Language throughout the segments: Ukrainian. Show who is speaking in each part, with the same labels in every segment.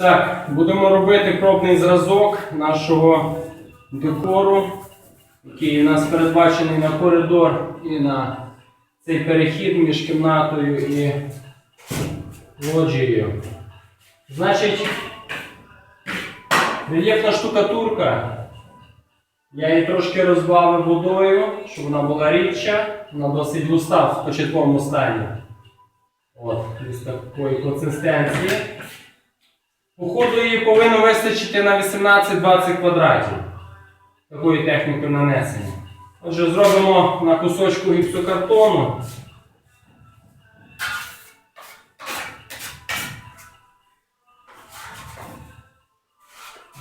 Speaker 1: Так, будемо робити пробний зразок нашого декору, який у нас передбачений на коридор і на цей перехід між кімнатою і лоджією. Значить, рельєфна штукатурка. Я її трошки розбавив водою, щоб вона була рідша. Вона досить густа в початковому стані. От, десь такої консистенції. Походу її повинно вистачити на 18-20 квадратів такої техніки нанесення. Отже, зробимо на кусочку гіпсокартону.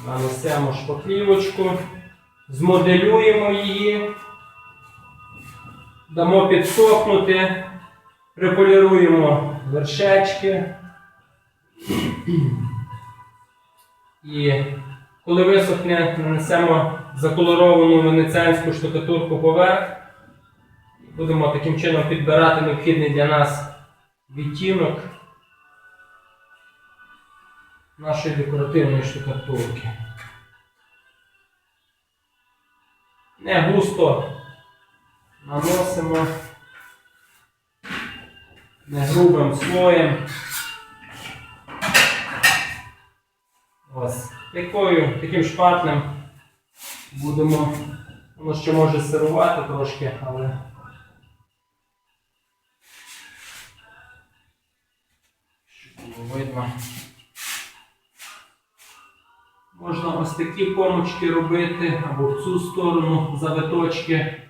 Speaker 1: Нанесемо шпаклівочку, змоделюємо її, дамо підсохнути, приполіруємо вершечки. І коли висохне, нанесемо заколоровану венеціанську штукатурку поверх. Будемо таким чином підбирати необхідний для нас відтінок нашої декоративної штукатурки. Не густо наносимо, не грубим слоєм. Такою, таким шпатлем будемо. Воно ще може сирувати трошки, але. Щоб було видно. Можна ось такі комочки робити або в цю сторону завиточки.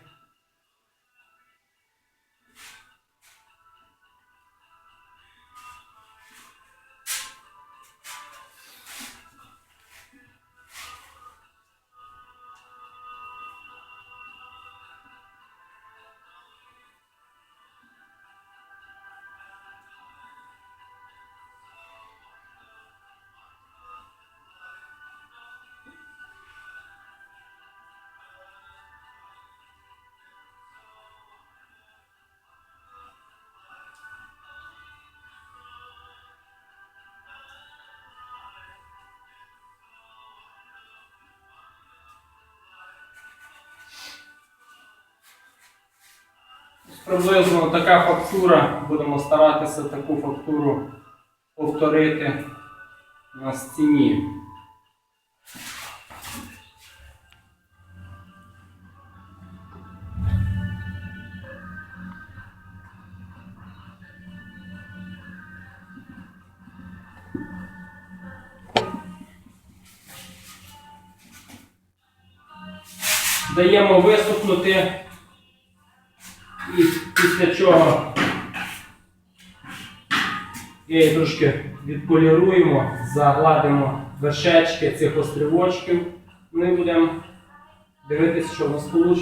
Speaker 1: Приблизно така фактура. Будемо старатися таку фактуру повторити на стіні. Даємо висохнути. І після чого її трошки відполіруємо, загладимо вершечки цих острівочків. Ми будемо дивитися, що в нас вийде.